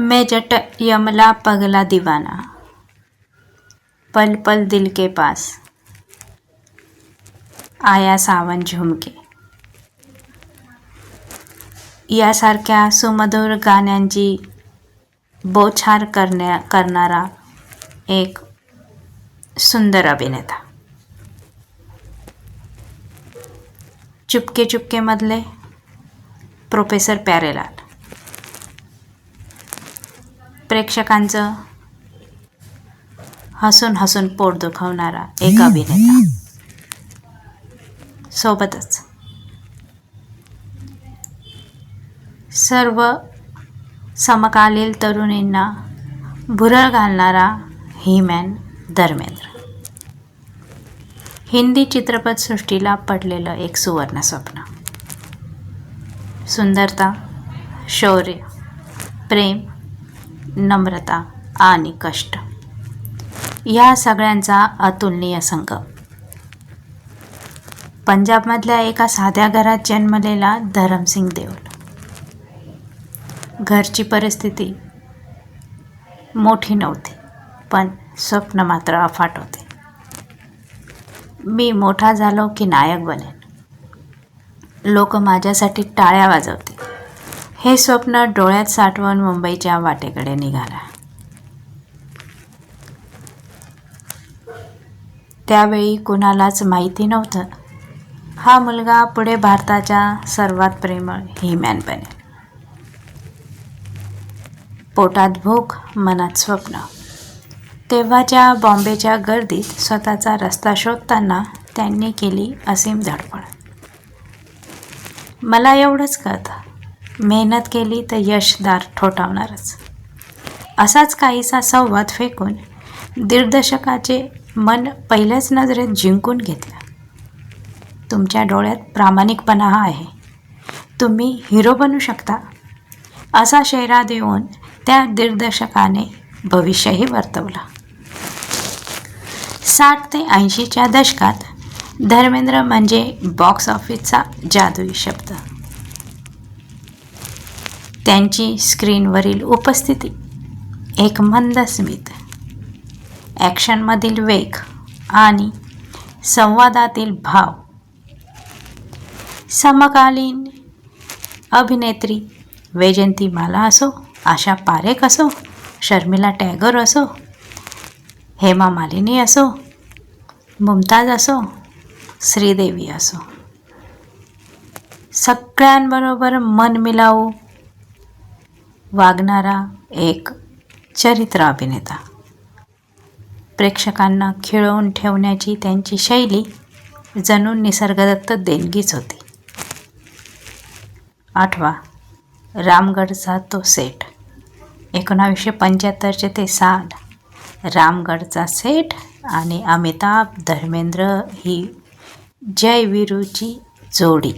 मैं जट यमला पगला दीवाना। पल पल दिल के पास। आया सावन झुमके। यासारख्या सुमधुर गाण्यांची बोछार करण्या करणारा एक सुंदर अभिनेता। चुपके चुपकेमधले प्रोफेसर प्यारेलाल। प्रेक्षकांचं हसून हसून पोट दुखवणारा एक अभिनेता. सोबतच. सर्व समकालीन तरुणींना भुरळ घालणारा हीमॅन धर्मेंद्र. हिंदी चित्रपटसृष्टीला पडलेलं एक सुवर्ण स्वप्न. सुंदरता शौर्य प्रेम नम्रता आणि कष्ट. या सगळ्यांचा अतुलनीय संगम पंजाबमधल्या एका साध्या घरात जन्मलेला धरमसिंग देओल घरची परिस्थिती मोठी नव्हती पण स्वप्न मात्र अफाट होते. मी मोठा झालो की नायक बनेन. लोक माझ्यासाठी टाळ्या वाजवतील. हे स्वप्न डोळ्यात साठवून मुंबईच्या वाटेकडे निघाला. त्यावेळी कुणालाच माहिती नव्हतं. हा मुलगा पुढे भारताच्या सर्वात प्रेमळ हिमॅन बनेल. पोटात भूक मनात स्वप्न. तेव्हाच्या बॉम्बेच्या गर्दीत स्वतःचा रस्ता शोधताना त्यांनी केली असीम धडपड. मला एवढंच कळतं. मेहनत केली तर यशदार ठोठावणारच. असाच काहीसा संवाद फेकून दिग्दर्शकाचे मन पहिल्याच नजरेत जिंकून घेतलं. तुमच्या डोळ्यात प्रामाणिकपणा हा आहे. तुम्ही हिरो बनू शकता असा शेरा देऊन त्या दिग्दर्शकाने भविष्यही वर्तवलं. साठ ते ऐंशीच्या दशकात धर्मेंद्र म्हणजे बॉक्स ऑफिसचा जादुई शब्द. त्यांची स्क्रीनवरील उपस्थिती एक मंद स्मित. ॲक्शनमधील वेग आणि संवादातील भाव. समकालीन अभिनेत्री वैजंती माला असो आशा पारेख असो शर्मिला टॅगोर असो हेमा मालिनी असो मुमताज असो श्रीदेवी असो. सगळ्यांबरोबर मन मिलावू वागणारा एक चरित्र अभिनेता. प्रेक्षकांना खिळवून ठेवण्याची त्यांची शैली जणू निसर्गदत्त देणगीच होती. आठवा रामगडचा तो सेट. एकोणावीसशे पंच्याहत्तरचे ते साल. रामगडचा सेट आणि अमिताभ धर्मेंद्र ही जयवीरूची जोडी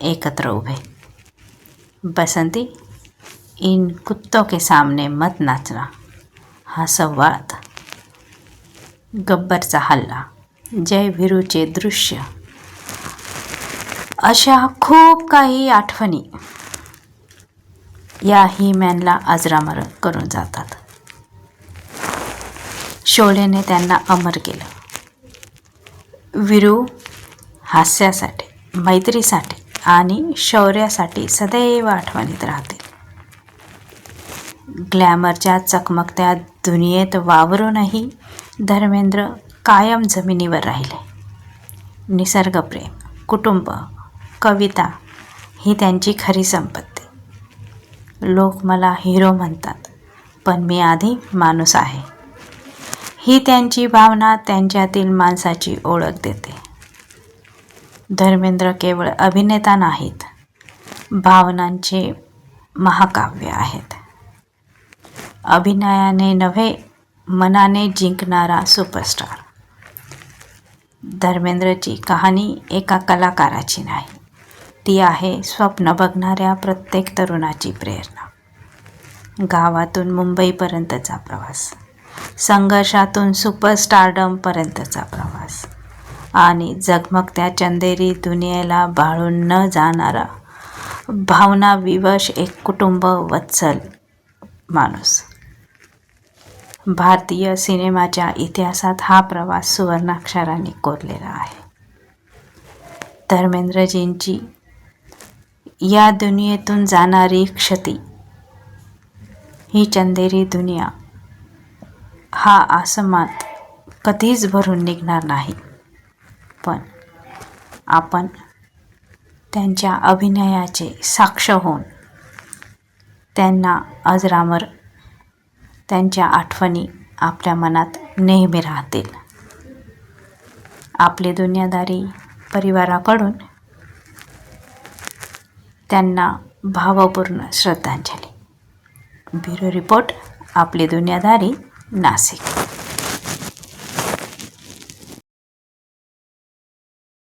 एकत्र उभे. बसंती इन कुत्तों के सामने मत नाचना। हा संवाद। गब्बरचा हल्ला। जय वीरूचे दृश्य। अशा खूप काही आठवणी। या ही मॅनला अजरामर करून जातात। शोलेने त्यांना अमर केलं। विरू हास्यासाठी मैत्रीसाठी आणि शौर्यासाठी सदैव आठवणीत राहतील ग्लॅमरच्या चकमकत्या दुनियेत वावरूनही धर्मेंद्र कायम जमिनीवर राहिले. निसर्गप्रेम कुटुंब कविता ही त्यांची खरी संपत्ती. लोक मला हिरो म्हणतात पण मी आधी माणूस आहे. ही त्यांची भावना त्यांच्यातील माणसाची ओळख देते. धर्मेंद्र केवळ अभिनेता नाहीत भावनांचे महाकाव्य आहेत. अभिनयाने नव्हे मनाने जिंकणारा सुपरस्टार धर्मेंद्रची कहाणी एका कलाकाराची नाही. ती आहे स्वप्न बघणाऱ्या प्रत्येक तरुणाची प्रेरणा. गावातून मुंबईपर्यंतचा प्रवास संघर्षातून सुपरस्टारडमपर्यंतचा प्रवास आणि जगमगत्या चंदेरी दुनियेला बाळून न जाणारा भावना विवश एक कुटुंब वत्सल माणूस. भारतीय सिनेमाच्या इतिहासात हा प्रवास सुवर्णाक्षरांनी कोरलेला आहे. धर्मेंद्रजींची या दुनियेतून जाणारी क्षती ही चंदेरी दुनिया हा आसमात कधीच भरून निघणार नाही. पण आपण त्यांच्या अभिनयाचे साक्ष होऊन त्यांना अजरामर त्यांच्या आठवणी आपल्या मनात नेहमी राहतील. आपली दुनियादारी परिवाराकडून त्यांना भावपूर्ण श्रद्धांजली. ब्युरो रिपोर्ट आपली दुनियादारी नाशिक.